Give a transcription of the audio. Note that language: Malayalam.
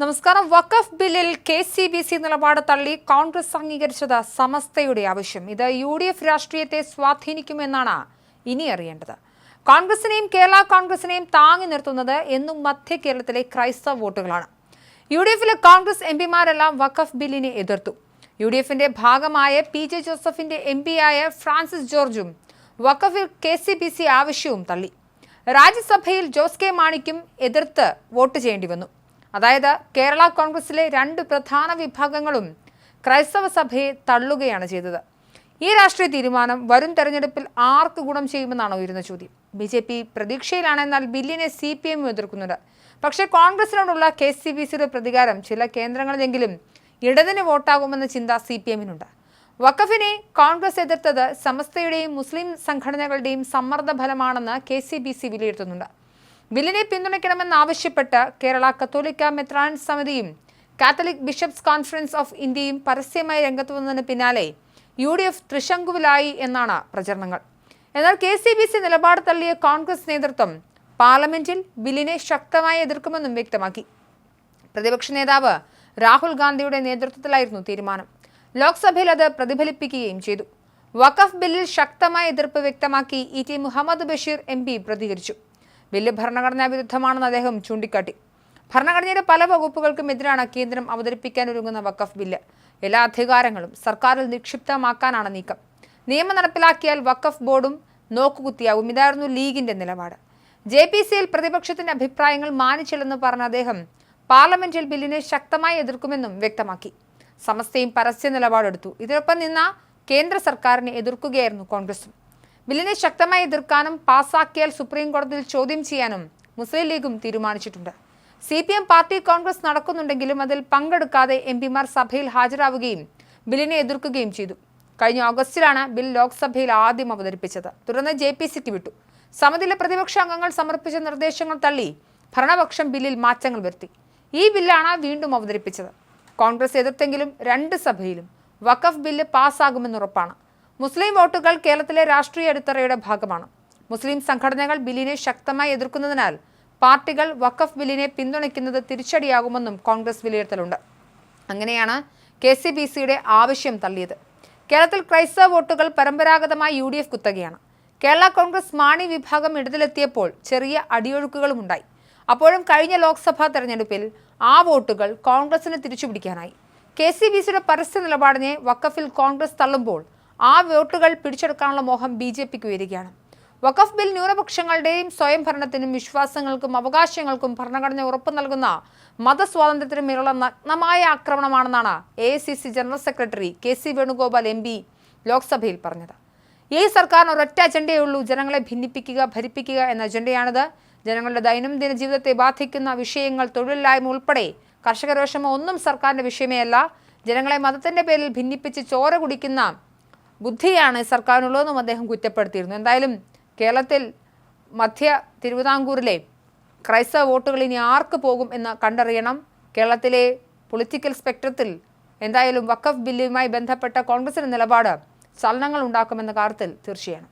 നമസ്കാരം. വഖഫ് ബില്ലിൽ കെ സി ബി സി നിലപാട് തള്ളി കോൺഗ്രസ് അംഗീകരിച്ചത് സമസ്തയുടെ ആവശ്യം. ഇത് യു ഡി എഫ് രാഷ്ട്രീയത്തെ സ്വാധീനിക്കുമെന്നാണ് ഇനി അറിയേണ്ടത്. കോൺഗ്രസിനെയും കേരള കോൺഗ്രസിനെയും താങ്ങി നിർത്തുന്നത് എന്നും മധ്യ കേരളത്തിലെ ക്രൈസ്തവ വോട്ടുകളാണ്. യു ഡി എഫിലെ കോൺഗ്രസ് എം പിമാരെല്ലാം വഖഫ് ബില്ലിനെ എതിർത്തു. യു ഡി എഫിന്റെ ഭാഗമായ പി ജെ ജോസഫിന്റെ എം പിയായ ഫ്രാൻസിസ് ജോർജും വഖഫിൽ കെ സി ബി സി ആവശ്യവും തള്ളി. രാജ്യസഭയിൽ ജോസ് കെ മാണിക്കും എതിർത്ത് വോട്ട് ചെയ്യേണ്ടി വന്നു. അതായത് കേരള കോൺഗ്രസിലെ രണ്ട് പ്രധാന വിഭാഗങ്ങളും ക്രൈസ്തവ സഭയെ തള്ളുകയാണ് ചെയ്തത്. ഈ രാഷ്ട്രീയ തീരുമാനം വരും തെരഞ്ഞെടുപ്പിൽ ആർക്ക് ഗുണം ചെയ്യുമെന്നാണ് ഉയരുന്ന ചോദ്യം. ബി ജെ പി പ്രതീക്ഷയിലാണെന്നാൽ ബില്ലിനെ സി പി എം എതിർക്കുന്നുണ്ട്. പക്ഷേ കോൺഗ്രസിനോടുള്ള കെ സി ബി സിയുടെ പ്രതികാരം ചില കേന്ദ്രങ്ങളിലെങ്കിലും ഇടതിന് വോട്ടാകുമെന്ന ചിന്ത സി പി എമ്മിനുണ്ട് വഖഫിനെ കോൺഗ്രസ് എതിർത്തത് സമസ്തയുടെയും മുസ്ലിം സംഘടനകളുടെയും സമ്മർദ്ദ ഫലമാണെന്ന് കെ സി ബി സി വിലയിരുത്തുന്നുണ്ട്. ബില്ലിനെ പിന്തുണയ്ക്കണമെന്നാവശ്യപ്പെട്ട് കേരള കത്തോലിക്ക മെത്രാൻ സമിതിയും കാത്തലിക് ബിഷപ്സ് കോൺഫറൻസ് ഓഫ് ഇന്ത്യയും പരസ്യമായി രംഗത്ത് വന്നതിന് പിന്നാലെ യു ഡി എഫ് തൃശങ്കുവിലായി എന്നാണ് പ്രചരണങ്ങൾ. എന്നാൽ കെ സി ബി സി നിലപാട് തള്ളിയ കോൺഗ്രസ് നേതൃത്വം പാർലമെന്റിൽ ബില്ലിനെ ശക്തമായി എതിർക്കുമെന്നും വ്യക്തമാക്കി. പ്രതിപക്ഷ നേതാവ് രാഹുൽ ഗാന്ധിയുടെ നേതൃത്വത്തിലായിരുന്നു തീരുമാനം. ലോക്സഭയിൽ അത് പ്രതിഫലിപ്പിക്കുകയും ചെയ്തു. വഖഫ് ബില്ലിൽ ശക്തമായ എതിർപ്പ് വ്യക്തമാക്കി E T Muhammad Basheer M പ്രതികരിച്ചു. ബില്ല് ഭരണഘടനാ വിരുദ്ധമാണെന്ന് അദ്ദേഹം ചൂണ്ടിക്കാട്ടി. ഭരണഘടനയുടെ പല വകുപ്പുകൾക്കും എതിരാണ് കേന്ദ്രം അവതരിപ്പിക്കാൻ ഒരുങ്ങുന്ന വഖഫ് ബില്ല്. എല്ലാ അധികാരങ്ങളും സർക്കാരിൽ നിക്ഷിപ്തമാക്കാനാണ് നീക്കം. നിയമം നടപ്പിലാക്കിയാൽ വഖഫ് ബോർഡും നോക്കുകുത്തിയാവും. ഇതായിരുന്നു ലീഗിന്റെ നിലപാട്. ജെ പി സിയിൽ പ്രതിപക്ഷത്തിന്റെ അഭിപ്രായങ്ങൾ മാനിച്ചില്ലെന്ന് പറഞ്ഞ അദ്ദേഹം പാർലമെന്റിൽ ബില്ലിനെ ശക്തമായി എതിർക്കുമെന്നും വ്യക്തമാക്കി. സമസ്തയും പരസ്യ നിലപാടെടുത്തു. ഇതിനൊപ്പം നിന്ന കേന്ദ്ര സർക്കാരിനെ എതിർക്കുകയായിരുന്നു കോൺഗ്രസും. ബില്ലിനെ ശക്തമായി എതിർക്കാനും പാസാക്കിയാൽ സുപ്രീം കോടതിയിൽ ചോദ്യം ചെയ്യാനും മുസ്ലിം ലീഗും തീരുമാനിച്ചിട്ടുണ്ട്. C P M party Congress നടക്കുന്നുണ്ടെങ്കിലും അതിൽ പങ്കെടുക്കാതെ എം പിമാർ സഭയിൽ ഹാജരാവുകയും ബില്ലിനെ എതിർക്കുകയും ചെയ്തു. കഴിഞ്ഞ ഓഗസ്റ്റിലാണ് ബിൽ ലോക്സഭയിൽ ആദ്യം അവതരിപ്പിച്ചത്. തുടർന്ന് ജെ പി സിക്ക് വിട്ടു. സമിതിയിലെ പ്രതിപക്ഷ അംഗങ്ങൾ സമർപ്പിച്ച നിർദ്ദേശങ്ങൾ തള്ളി ഭരണപക്ഷം ബില്ലിൽ മാറ്റങ്ങൾ വരുത്തി. ഈ ബില്ലാണ് വീണ്ടും അവതരിപ്പിച്ചത്. കോൺഗ്രസ് എതിർത്തെങ്കിലും രണ്ട് സഭയിലും വഖഫ് ബില്ല് പാസ്സാകുമെന്ന് ഉറപ്പാണ് മുസ്ലിം വോട്ടുകൾ കേരളത്തിലെ രാഷ്ട്രീയ അടിത്തറയുടെ ഭാഗമാണ്. മുസ്ലിം സംഘടനകൾ ബില്ലിനെ ശക്തമായി എതിർക്കുന്നതിനാൽ പാർട്ടികൾ വഖഫ് ബില്ലിനെ പിന്തുണയ്ക്കുന്നത് തിരിച്ചടിയാകുമെന്നും കോൺഗ്രസ് വിലയിരുത്തലുണ്ട്. അങ്ങനെയാണ് കെ ആവശ്യം തള്ളിയത്. കേരളത്തിൽ ക്രൈസ്തവ വോട്ടുകൾ പരമ്പരാഗതമായി യു ഡി കുത്തകയാണ്. കേരള കോൺഗ്രസ് മാണി വിഭാഗം ഇടതിലെത്തിയപ്പോൾ ചെറിയ അടിയൊഴുക്കുകളും ഉണ്ടായി. അപ്പോഴും കഴിഞ്ഞ ലോക്സഭാ തെരഞ്ഞെടുപ്പിൽ ആ വോട്ടുകൾ കോൺഗ്രസിന് തിരിച്ചുപിടിക്കാനായി. കെ സി ബി സിയുടെ പരസ്യ നിലപാടിനെ വക്കഫിൽ കോൺഗ്രസ് തള്ളുമ്പോൾ ആ വോട്ടുകൾ പിടിച്ചെടുക്കാനുള്ള മോഹം ബി ജെ പിക്ക് ഉയരുകയാണ്. വഖഫ് ബിൽ ന്യൂനപക്ഷങ്ങളുടെയും സ്വയംഭരണത്തിനും വിശ്വാസങ്ങൾക്കും അവകാശങ്ങൾക്കും ഭരണഘടന ഉറപ്പു നൽകുന്ന മതസ്വാതന്ത്ര്യത്തിനും മേലുള്ള നഗ്നമായ ആക്രമണമാണെന്നാണ് A general secretary K C Venugopal M P ലോക്സഭയിൽ പറഞ്ഞത്. ഈ സർക്കാരിന് ഒരൊറ്റ അജണ്ടയേ ഉള്ളൂ ജനങ്ങളെ ഭിന്നിപ്പിക്കുക ഭരിപ്പിക്കുക എന്ന അജണ്ടയാണിത്. ജനങ്ങളുടെ ദൈനംദിന ജീവിതത്തെ ബാധിക്കുന്ന വിഷയങ്ങൾ തൊഴിലില്ലായ്മ ഉൾപ്പെടെ കർഷകരോഷമോ ഒന്നും സർക്കാരിന്റെ വിഷയമേ അല്ല. ജനങ്ങളെ മതത്തിന്റെ പേരിൽ ഭിന്നിപ്പിച്ച് ചോര കുടിക്കുന്ന ബുദ്ധിയാണ് സർക്കാരിനുള്ളതെന്നും അദ്ദേഹം കുറ്റപ്പെടുത്തിയിരുന്നു. എന്തായാലും കേരളത്തിൽ മധ്യ തിരുവിതാംകൂറിലെ ക്രൈസ്തവ വോട്ടുകൾ ഇനി ആർക്ക് പോകും എന്ന് കണ്ടറിയണം. കേരളത്തിലെ പൊളിറ്റിക്കൽ സ്പെക്ട്രത്തിൽ എന്തായാലും വക്കഫ് ബില്ലുമായി ബന്ധപ്പെട്ട കോൺഗ്രസിന്റെ നിലപാട് ചലനങ്ങൾ ഉണ്ടാക്കുമെന്ന കാര്യത്തിൽ തീർച്ചയാണ്.